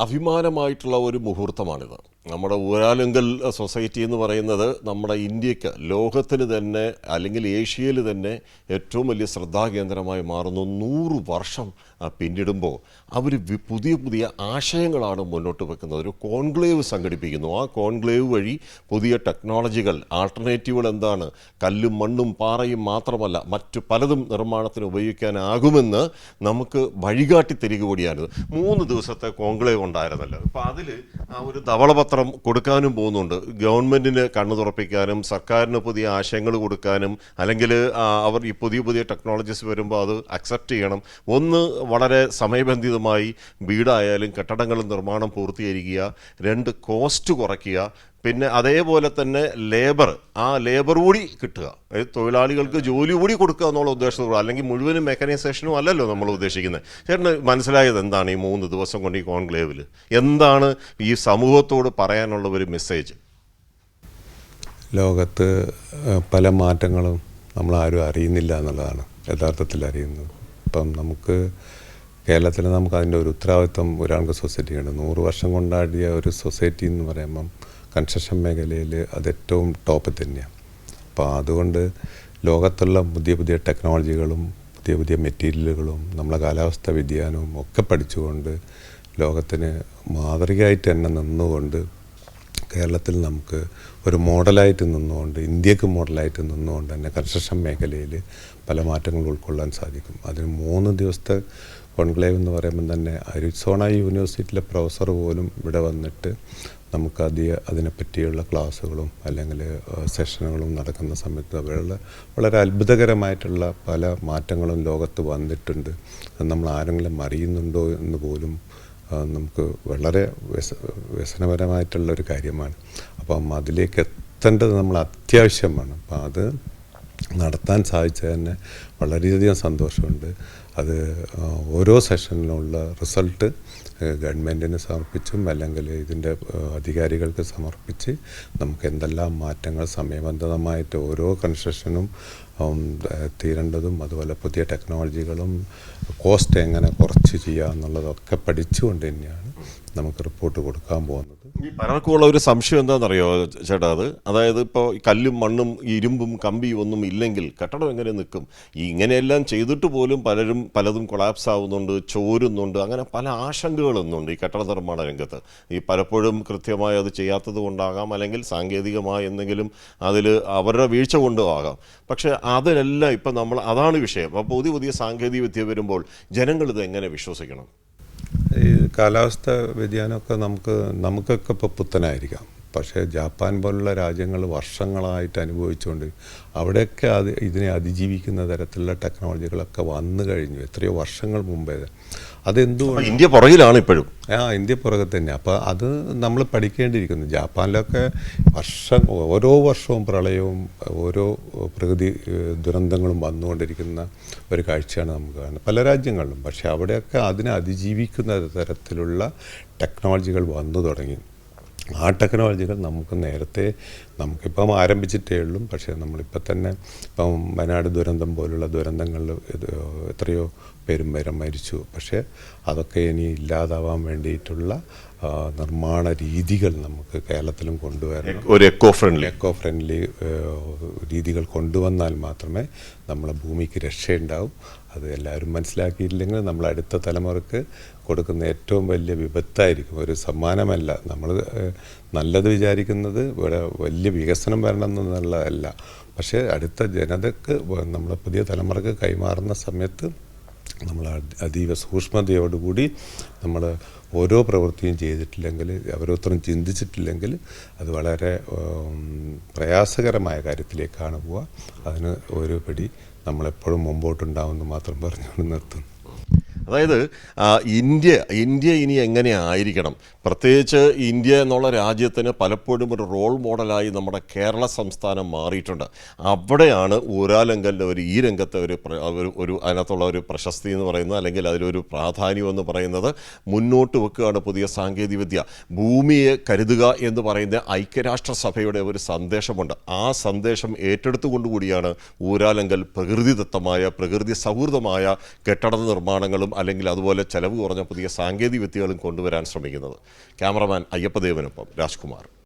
അഭിമാനമായിട്ടുള്ള ഒരു മുഹൂർത്തമാണിത്. നമ്മുടെ ഊരാലുങ്കൽ സൊസൈറ്റി എന്ന് പറയുന്നത് നമ്മുടെ ഇന്ത്യയ്ക്ക് ലോകത്തിന് തന്നെ അല്ലെങ്കിൽ ഏഷ്യയിൽ തന്നെ ഏറ്റവും വലിയ ശ്രദ്ധാകേന്ദ്രമായി മാറുന്നു. നൂറ് വർഷം പിന്നിടുമ്പോൾ അവർ പുതിയ പുതിയ ആശയങ്ങളാണ് മുന്നോട്ട് വെക്കുന്നത്. ഒരു കോൺക്ലേവ് സംഘടിപ്പിക്കുന്നു. ആ കോൺക്ലേവ് വഴി പുതിയ ടെക്നോളജികൾ ആൾട്ടർനേറ്റീവുകൾ എന്താണ്? കല്ലും മണ്ണും പാറയും മാത്രമല്ല മറ്റു പലതും നിർമ്മാണത്തിന് ഉപയോഗിക്കാനാകുമെന്ന് നമുക്ക് വഴികാട്ടി തരിക കൂടിയായിരുന്നു മൂന്ന് ദിവസത്തെ കോൺക്ലേവ് ഉണ്ടായിരുന്നല്ലോ. അപ്പോൾ അതിൽ ആ ഒരു ധവളപത്രം കൊടുക്കാനും പോകുന്നുണ്ട്. ഗവൺമെന്റിന് കണ്ണു തുറപ്പിക്കാനും സർക്കാരിന് പുതിയ ആശയങ്ങൾ കൊടുക്കാനും അല്ലെങ്കിൽ അവർ ഈ പുതിയ പുതിയ ടെക്നോളജീസ് വരുമ്പോൾ അത് അക്സെപ്റ്റ് ചെയ്യണം. ഒന്ന് വളരെ സമയബന്ധിതമായി വീടായാലും കെട്ടിടങ്ങളും നിർമ്മാണം പൂർത്തീകരിക്കുക. രണ്ട് കോസ്റ്റ് കുറയ്ക്കുക. പിന്നെ അതേപോലെ തന്നെ ലേബർ ആ ലേബർ കൂടി കിട്ടുക. തൊഴിലാളികൾക്ക് ജോലി കൂടി കൊടുക്കുക എന്നുള്ള ഉദ്ദേശത്തോടെ അല്ലെങ്കിൽ മുഴുവനും മെക്കനൈസേഷനും അല്ലല്ലോ നമ്മൾ ഉദ്ദേശിക്കുന്നത്. ചേട്ടന് മനസ്സിലായത് എന്താണ് ഈ മൂന്ന് ദിവസം കൊണ്ട് ഈ കോൺക്ലേവിൽ എന്താണ് ഈ സമൂഹത്തോട് പറയാനുള്ള ഒരു മെസ്സേജ് ലോകത്ത് പല മാറ്റങ്ങളും നമ്മൾ ആരും അറിയുന്നില്ല എന്നുള്ളതാണ് യഥാർത്ഥത്തിൽ അറിയുന്നത്. ഇപ്പം നമുക്ക് കേരളത്തിൽ നമുക്ക് അതിന്റെ ഒരു ഉത്തരവാദിത്വം ഒരാൾക്ക് സൊസൈറ്റിയുണ്ട് നൂറ് വർഷം കൊണ്ടാടിയ ഒരു സൊസൈറ്റി എന്ന് പറയുമ്പം കൺസ്ട്രക്ഷൻ മേഖലയിൽ അത് ഏറ്റവും ടോപ്പിൽ തന്നെയാണ്. അപ്പോൾ അതുകൊണ്ട് ലോകത്തുള്ള പുതിയ പുതിയ ടെക്നോളജികളും പുതിയ പുതിയ മെറ്റീരിയലുകളും നമ്മളെ കാലാവസ്ഥ വ്യതിയാനവും ഒക്കെ പഠിച്ചുകൊണ്ട് ലോകത്തിന് മാതൃകയായിട്ട് തന്നെ നിന്നുകൊണ്ട് കേരളത്തിൽ നമുക്ക് ഒരു മോഡലായിട്ട് നിന്നുകൊണ്ട് ഇന്ത്യയ്ക്ക് മോഡലായിട്ട് നിന്നുകൊണ്ട് തന്നെ കൺസ്ട്രക്ഷൻ മേഖലയിൽ പല മാറ്റങ്ങൾ ഉൾക്കൊള്ളാൻ സാധിക്കും. അതിന് മൂന്ന് ദിവസത്തെ കോൺക്ലേവ് എന്ന് പറയുമ്പോൾ തന്നെ അരിസോണ യൂണിവേഴ്സിറ്റിയിലെ പ്രൊഫസർ പോലും ഇവിടെ വന്നിട്ട് നമുക്ക് അധിക അതിനെപ്പറ്റിയുള്ള ക്ലാസ്സുകളും അല്ലെങ്കിൽ സെഷനുകളും നടക്കുന്ന സമയത്ത് അവരുടെ വളരെ അത്ഭുതകരമായിട്ടുള്ള പല മാറ്റങ്ങളും ലോകത്ത് വന്നിട്ടുണ്ട്. അത് നമ്മൾ ആരെങ്കിലും അറിയുന്നുണ്ടോ എന്ന് പോലും നമുക്ക് വളരെ വ്യസ വ്യസനപരമായിട്ടുള്ള ഒരു കാര്യമാണ്. അപ്പം അതിലേക്ക് എത്തേണ്ടത് നമ്മൾ അത്യാവശ്യമാണ്. അപ്പം അത് നടത്താൻ സാധിച്ചത് തന്നെ വളരെയധികം സന്തോഷമുണ്ട്. അത് ഓരോ സെഷനിലുള്ള റിസൾട്ട് ഗവൺമെന്റിന് സമർപ്പിച്ചും അല്ലെങ്കിൽ ഇതിന്റെ അധികാരികൾക്ക് സമർപ്പിച്ച് നമുക്ക് എന്തെല്ലാം മാറ്റങ്ങൾ സമയബന്ധിതമായിട്ട് ഓരോ കൺസ്ട്രക്ഷനും തീരേണ്ടതും അതുപോലെ പുതിയ ടെക്നോളജികളും കോസ്റ്റ് എങ്ങനെ കുറച്ച് ചെയ്യുക എന്നുള്ളതൊക്കെ പഠിച്ചുകൊണ്ട് തന്നെയാണ് നമുക്ക് റിപ്പോർട്ട് കൊടുക്കാൻ പോകുന്നത്. പലർക്കുമുള്ള ഒരു സംശയം എന്താണെന്നറിയോ ചേട്ടാ അത്? അതായത് ഇപ്പോൾ കല്ലും മണ്ണും ഇരുമ്പും കമ്പിയും ഒന്നും ഇല്ലെങ്കിൽ കെട്ടടം എങ്ങനെ നിൽക്കും? ഇങ്ങനെയെല്ലാം ചെയ്തിട്ട് പോലും പലരും പലതും കൊളാപ്സ് ആവുന്നുണ്ട് ചോരുന്നുണ്ട് അങ്ങനെ പല ആശങ്കകളൊന്നുണ്ട് ഈ കെട്ടിട നിർമ്മാണ രംഗത്ത്. ഈ പലപ്പോഴും കൃത്യമായി അത് ചെയ്യാത്തത് കൊണ്ടാകാം അല്ലെങ്കിൽ സാങ്കേതികമായ എന്തെങ്കിലും അതിൽ അവരുടെ വീഴ്ച കൊണ്ടും ആകാം പക്ഷേ അതിലെല്ലാം ഇപ്പം നമ്മൾ അതാണ് വിഷയം. അപ്പോൾ പുതിയ പുതിയ സാങ്കേതിക വിദ്യ വരുമ്പോൾ ജനങ്ങൾ ഇത് എങ്ങനെ വിശ്വസിക്കണം? ഈ കാലാവസ്ഥ വ്യതിയാനമൊക്കെ നമുക്ക് നമുക്കൊക്കെ ഇപ്പോൾ പുത്തനായിരിക്കാം. പക്ഷേ ജാപ്പാൻ പോലുള്ള രാജ്യങ്ങൾ വർഷങ്ങളായിട്ട് അനുഭവിച്ചുകൊണ്ട് അവിടെയൊക്കെ അത് ഇതിനെ അതിജീവിക്കുന്ന തരത്തിലുള്ള ടെക്നോളജികളൊക്കെ വന്നു കഴിഞ്ഞു. എത്രയോ വർഷങ്ങൾ മുമ്പേ. അതെന്തുകൊണ്ട് ഇന്ത്യ പുറകിലാണ് ഇപ്പോഴും. ആ ഇന്ത്യ പുറകെ തന്നെ. അപ്പോൾ അത് നമ്മൾ പഠിക്കേണ്ടിയിരിക്കുന്നു. ജാപ്പാനിലൊക്കെ വർഷം ഓരോ വർഷവും പ്രളയവും ഓരോ പ്രകൃതി ദുരന്തങ്ങളും വന്നുകൊണ്ടിരിക്കുന്ന ഒരു കാഴ്ചയാണ് നമുക്ക് കാണുന്നത്. പല രാജ്യങ്ങളിലും. പക്ഷേ അവിടെയൊക്കെ അതിനെ അതിജീവിക്കുന്ന തരത്തിലുള്ള ടെക്നോളജികൾ വന്നു തുടങ്ങി. ആ ടെക്നോളജികൾ നമുക്ക് നേരത്തെ നമുക്കിപ്പം ആരംഭിച്ചിട്ടേ ഉള്ളൂ. പക്ഷേ നമ്മളിപ്പോൾ തന്നെ ഇപ്പം വയനാട് ദുരന്തം പോലുള്ള ദുരന്തങ്ങളിൽ എത്രയോ പേരും വരെ മരിച്ചു. പക്ഷേ അതൊക്കെ ഇനി ഇല്ലാതാവാൻ വേണ്ടിയിട്ടുള്ള നിർമ്മാണ രീതികൾ നമുക്ക് കേരളത്തിലും കൊണ്ടുവരണം. ഒരു എക്കോ ഫ്രണ്ട്ലി എക്കോ ഫ്രണ്ട്ലി രീതികൾ കൊണ്ടുവന്നാൽ മാത്രമേ നമ്മളെ ഭൂമിക്ക് രക്ഷയുണ്ടാവും. അത് എല്ലാവരും മനസ്സിലാക്കിയില്ലെങ്കിൽ നമ്മൾ അടുത്ത തലമുറയ്ക്ക് കൊടുക്കുന്ന ഏറ്റവും വലിയ വിപത്തായിരിക്കും. ഒരു സമ്മാനമല്ല. നമ്മൾ നല്ലത് വിചാരിക്കുന്നത് ഇവിടെ വലിയ വികസനം വരണം എന്നുള്ളതല്ല. പക്ഷേ അടുത്ത ജനതക്ക് നമ്മൾ പുതിയ തലമുറയ്ക്ക് കൈമാറുന്ന സമയത്ത് നമ്മൾ അതി- അതീവ സൂക്ഷ്മതയോടുകൂടി നമ്മൾ ഓരോ പ്രവൃത്തിയും ചെയ്തിട്ടില്ലെങ്കിൽ ഓരോരുത്തരും ചിന്തിച്ചിട്ടില്ലെങ്കിൽ അത് വളരെ പ്രയാസകരമായ കാര്യത്തിലേക്കാണ് പോവുക. അതിന് ഒരു പടി നമ്മളെപ്പോഴും മുമ്പോട്ടുണ്ടാവുമെന്ന് മാത്രം പറഞ്ഞുകൊണ്ട് നിർത്തുന്നു. അതായത് ഇന്ത്യ ഇന്ത്യ ഇനി എങ്ങനെ ആയിരിക്കണം? പ്രത്യേകിച്ച് ഇന്ത്യ എന്നുള്ള രാജ്യത്തിന് പലപ്പോഴും ഒരു റോൾ മോഡലായി നമ്മുടെ കേരള സംസ്ഥാനം മാറിയിട്ടുണ്ട്. അവിടെയാണ് ഊരാലങ്കലിന്റെ ഒരു ഈ രംഗത്തെ ഒരു ഒരു- അതിനകത്തുള്ള ഒരു പ്രശസ്തി എന്ന് പറയുന്നത് അല്ലെങ്കിൽ അതിലൊരു പ്രാധാന്യം എന്ന് പറയുന്നത് മുന്നോട്ട് വെക്കുകയാണ് പുതിയ സാങ്കേതികവിദ്യ. ഭൂമിയെ കരുതുക എന്ന് പറയുന്ന ഐക്യരാഷ്ട്ര സഭയുടെ ഒരു സന്ദേശമുണ്ട്. ആ സന്ദേശം ഏറ്റെടുത്തുകൊണ്ടുകൂടിയാണ് ഊരാലങ്കൽ പ്രകൃതിദത്തമായ പ്രകൃതി സൗഹൃദമായ കെട്ടിട നിർമ്മാണങ്ങളും അല്ലെങ്കിൽ അതുപോലെ ചെലവ് കുറഞ്ഞ പുതിയ സാങ്കേതിക വിദ്യകളും കൊണ്ടുവരാൻ ശ്രമിക്കുന്നത്. ക്യാമറമാൻ അയ്യപ്പദേവനൊപ്പം രാജ്കുമാർ.